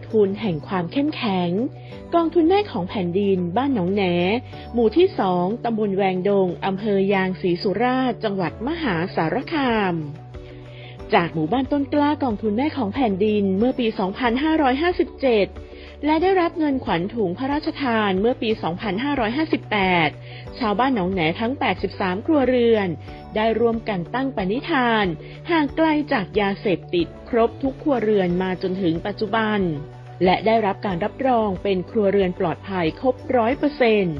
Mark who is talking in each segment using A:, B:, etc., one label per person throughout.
A: องทุนแห่งความเข้มแข็ง กองทุนแม่ของแผ่นดินบ้านหนองแหน หมู่ที่สองตำบลแวงดงอำเภอยางศรีสุราษฎร์จังหวัดมหาสารคาม จากหมู่บ้านต้นกล้ากองทุนแม่ของแผ่นดินเมื่อปี 2557 และได้รับเงินขวัญถุงพระราชทานเมื่อปี 2558 ชาวบ้านหนองแหนทั้ง 83 ครัวเรือน ได้ร่วมกันตั้งปณิธาน ห่างไกลจากยาเสพติดครบทุกครัวเรือนมาจนถึงปัจจุบัน และได้รับการรับรองเป็นครัวเรือนปลอดภัยครบร้อยเปอร์เซ็นต์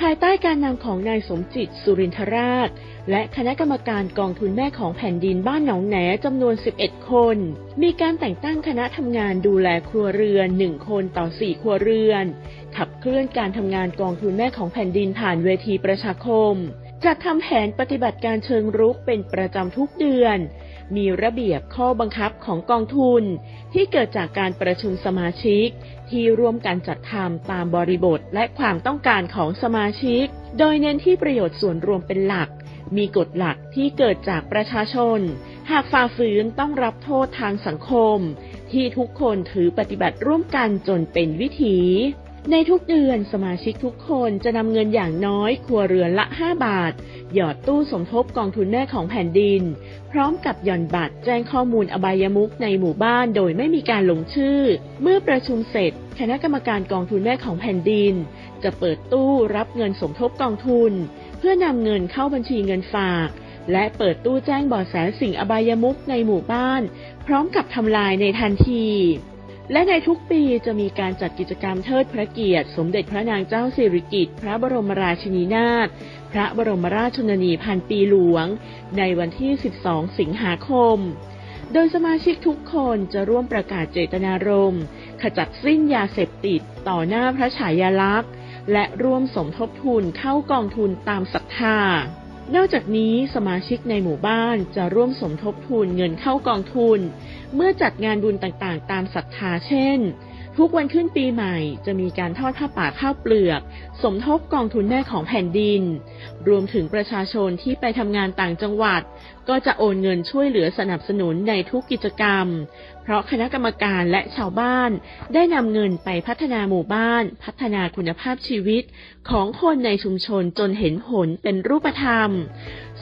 A: ภายใต้การนำของนายสมจิตสุรินทราช และคณะกรรมการกองทุนแม่ของแผ่นดินบ้านหนองแหนจำนวน 11 คน มีการแต่งตั้งคณะทำงานดูแลครัวเรือน 1 คนต่อ 4 ครัวเรือน ขับเคลื่อนการทำงานกองทุนแม่ของแผ่นดินผ่านเวทีประชาคม จัดทำแผนปฏิบัติการเชิงรุกเป็นประจำทุกเดือน มีระเบียบข้อบังคับของกองทุน ที่เกิดจากการประชุมสมาชิก ที่ร่วมกันจัดทำตามบริบทและความต้องการของสมาชิก โดยเน้นที่ประโยชน์ส่วนรวมเป็นหลัก มีกฎหลักที่เกิดจากประชาชน หากฝ่าฝืนต้องรับโทษทางสังคม ที่ทุกคนถือปฏิบัติร่วมกันจนเป็นวิถี ในทุกเดือนสมาชิกทุกคนจะนำเงินอย่างน้อยครัวเรือนละ 5 บาท หยอดตู้สมทบกองทุนแม่ของแผ่นดิน พร้อมกับหย่อนบัตรแจ้งข้อมูลอบายมุกในหมู่บ้านโดยไม่มีการลงชื่อ เมื่อประชุมเสร็จ คณะกรรมการกองทุนแม่ของแผ่นดิน จะเปิดตู้รับเงินสมทบกองทุน เพื่อนำเงินเข้าบัญชีเงินฝาก และเปิดตู้แจ้งบาะแสสิ่งอบายมุกในหมู่บ้าน พร้อมกับทำลายในทันที และในทุกปีจะมีการจัดกิจกรรมเทิดพระเกียรติ สมเด็จพระนางเจ้าสิริกิติ์พระบรมราชินีนาถพระบรมราชชนนีพันปีหลวง ในวันที่ 12 สิงหาคม โดยสมาชิกทุกคนจะร่วมประกาศเจตนารมณ์ขจัดสิ้นยาเสพติดต่อหน้าพระฉายาลักษณ์ และร่วมสมทบทุนเข้ากองทุนตามศรัทธา นอกจากนี้สมาชิกในหมู่บ้านจะร่วมสมทบทุนเงินเข้ากองทุน เมื่อจัดงานบุญต่างๆ ตามศรัทธาเช่น ทุกวันขึ้นปีใหม่จะมีการทอดผ้าป่าข้าวเปลือก สมทบกองทุนแม่ของแผ่นดิน รวมถึงประชาชนที่ไปทำงานต่างจังหวัด ก็จะโอนเงินช่วยเหลือสนับสนุนในทุกกิจกรรม เพราะคณะกรรมการและชาวบ้านได้นำเงินไปพัฒนาหมู่บ้าน พัฒนาคุณภาพชีวิตของคนในชุมชนจนเห็นผลเป็นรูปธรรม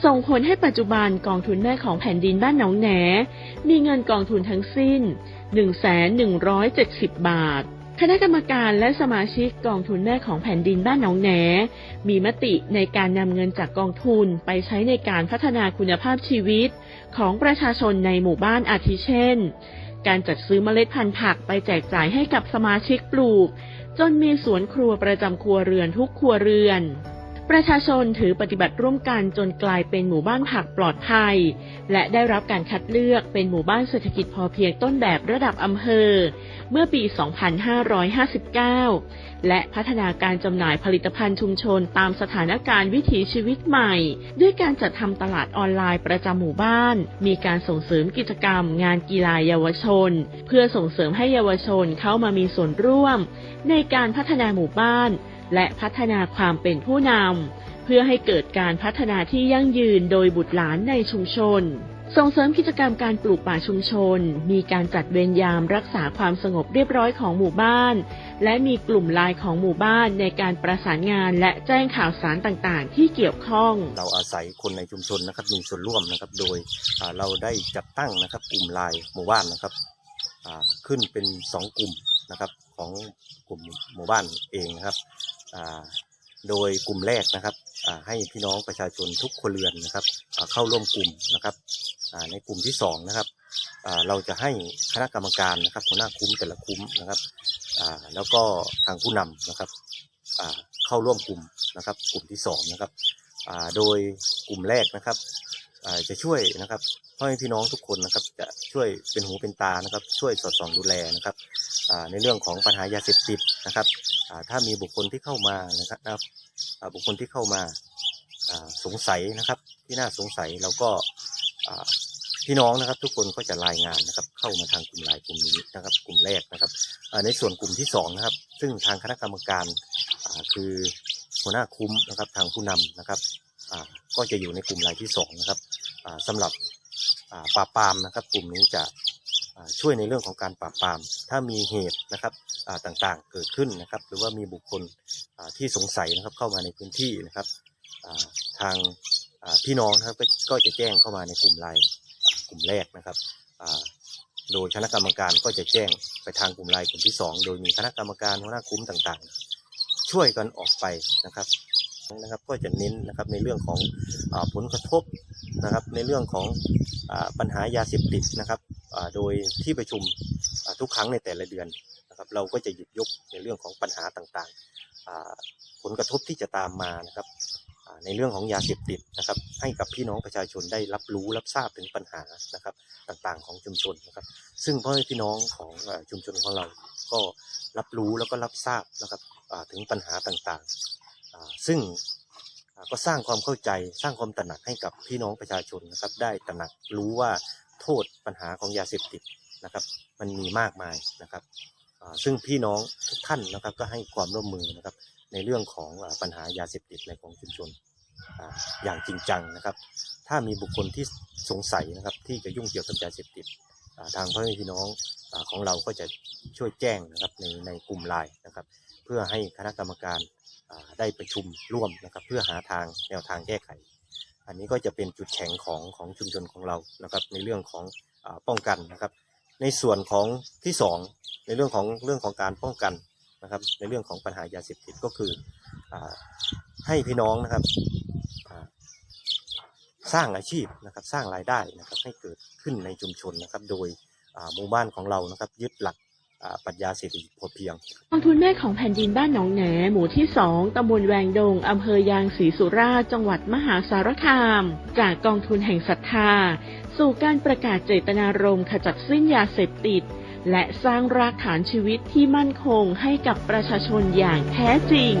A: ส่งผลให้ปัจจุบันกองทุนแม่ของแผ่นดินบ้านหนองแหนมีเงินกองทุนทั้งสิ้น 1,170 บาท คณะกรรมการและสมาชิกกองทุนแม่ของแผ่นดินบ้านหนองแหน มีมติในการนำเงินจากกองทุนไปใช้ในการพัฒนาคุณภาพชีวิต ของประชาชนในหมู่บ้านอาทิเช่น การจัดซื้อเมล็ดพันธุ์ผักไปแจกจ่ายให้กับสมาชิกปลูก จนมีสวนครัวประจำครัวเรือนทุกครัวเรือน ประชาชนถือปฏิบัติร่วมกันจนกลายเป็นหมู่บ้านผักปลอดภัย และได้รับการคัดเลือกเป็นหมู่บ้านเศรษฐกิจพอเพียงต้นแบบระดับอำเภอ เมื่อปี 2559 และพัฒนาการจำหน่ายผลิตภัณฑ์ชุมชนตามสถานการณ์วิถีชีวิตใหม่ ด้วยการจัดทำตลาดออนไลน์ประจำหมู่บ้าน มีการส่งเสริมกิจกรรม งานกีฬาเยาวชน เพื่อส่งเสริมให้เยาวชนเข้ามามีส่วนร่วม ในการพัฒนาหมู่บ้าน และพัฒนาความเป็นผู้นำเพื่อให้เกิดการพัฒนาที่ยั่งยืนโดยบุตรหลานในชุมชน ส่งเสริมกิจกรรมการปลูกป่าชุมชน มีการจัดเวรยามรักษาความสงบเรียบร้อยของหมู่บ้าน และมีกลุ่มไลน์ของหมู่บ้านในการประสานงานและแจ้งข่าวสารต่างๆ ที่เกี่ยวข้อง
B: เราอาศัยคนในชุมชนนะครับมีส่วนร่วมนะครับ โดยเราได้จัดตั้งนะครับกลุ่มไลน์หมู่บ้านนะครับขึ้นเป็นสองกลุ่มนะครับของกลุ่มหมู่บ้านเองนะครับ โดยกลุ่มแรกนะครับให้พี่น้องประชาชนทุกครัวเรือนนะครับเข้าร่วมกลุ่มนะครับในกลุ่มที่สองนะครับเราจะให้คณะกรรมการนะครับหัวหน้าคุ้มแต่ละคุ้มนะครับแล้วก็ทางผู้นำนะครับเข้าร่วมกลุ่มนะครับ กลุ่มที่สองนะครับโดยกลุ่มแรกนะครับ จะช่วยนะครับพ่อแม่พี่น้องทุกคนนะครับ จะช่วยเป็นหูเป็นตานะครับ ช่วยสอดส่องดูแลนะครับในเรื่องของปัญหายาเสพติดนะครับถ้ามีบุคคลที่เข้ามานะครับบุคคลที่เข้ามาสงสัยนะครับ ที่น่าสงสัยเราก็พี่น้องนะครับ ทุกคนก็จะรายงานนะครับ เข้ามาทางกลุ่มไลน์กลุ่มนี้นะครับ กลุ่มแรกนะครับในส่วนกลุ่มที่สองนะครับ ซึ่งทางคณะกรรมการคือหัวหน้าคุ้มนะครับทางผู้นำนะครับก็จะอยู่ในกลุ่มรายที่สองนะครับ อ่าสำหรับปราบปรามนะครับกลุ่มนี้จะช่วยในเรื่องของการปราบปราม ถ้ามีเหตุนะครับต่างๆเกิดขึ้นนะครับ หรือว่ามีบุคคลที่สงสัยนะครับเข้ามาในพื้นที่นะครับทางพี่น้องนะครับก็จะแจ้งเข้ามาในกลุ่มไลน์อ่กลุ่มแรกนะครับโดยคณะกรรมการก็จะแจ้งไปทางกลุ่มไลน์กลุ่มที่สองโดยมีคณะกรรมการหัวหน้าคุ้มต่างๆ ช่วยกันออกไปนะครับ นะครับ ก็จะเน้นนะครับในเรื่องของอผลกระทบนะครับ ในเรื่องของอปัญหายาเสพติดนะครับโดยที่ประชุมทุกครั้งในแต่ละเดือนนะครับ เราก็จะหยิบยกในเรื่องของปัญหาต่างๆ ผลกระทบที่จะตามมานะครับในเรื่องของยาเสพติดนะครับ ให้กับพี่น้องประชาชนได้รับรู้รับทราบถึงปัญหานะครับต่างๆของชุมชนนะครับ ซึ่งพ่อแม่พี่น้องของชุมชนของเราก็รับรู้แล้วก็รับทราบนะครับถึงปัญหาต่างๆ ซึ่งก็สร้างความเข้าใจสร้างความตระหนักให้กับพี่น้องประชาชนนะครับ ได้ตระหนักรู้ว่าโทษปัญหาของยาเสพติดนะครับ มันมีมากมายนะครับซึ่งพี่น้องทุกท่านนะครับก็ให้ความร่วมมือนะครับในเรื่องของปัญหายาเสพติดในของชุมชนอย่างจริงจังนะครับ ถ้ามีบุคคลที่สงสัยนะครับที่จะยุ่งเกี่ยวกับยาเสพติดทางพ่อแม่พี่น้องของเราก็จะช่วยแจ้งนะครับในในกลุ่มไลน์นะครับ เพื่อให้คณะกรรมการ ได้ประชุมร่วมนะครับเพื่อหาทางแนวทางแก้ไข อันนี้ก็จะเป็นจุดแข็งของของชุมชนของเรานะครับในเรื่องของอป้องกันนะครับ ในส่วนของที่สองในเรื่องของเรื่องของการป้องกันนะครับ ในเรื่องของปัญหายาเสพติดก็คืออให้พี่น้องนะครับสร้างอาชีพนะครับสร้างรายได้นะครับให้เกิดขึ้นในชุมชนนะครับ โดยหมู่บ้านของเรานะครับยึดหลัก ปรัชญาเศรษฐกิจพอเพียง
A: กองทุนแม่ของแผ่นดินบ้านหนองแหนหมู่ที่2ตำบลแวงดงอำเภอยางศรีสุราษฎร์จังหวัดมหาสารคาม จากกองทุนแห่งศรัทธา สู่การประกาศเจตนารมณ์ขจัดสิ้นยาเสพติด และสร้างรากฐานชีวิตที่มั่นคงให้กับประชาชนอย่างแท้จริง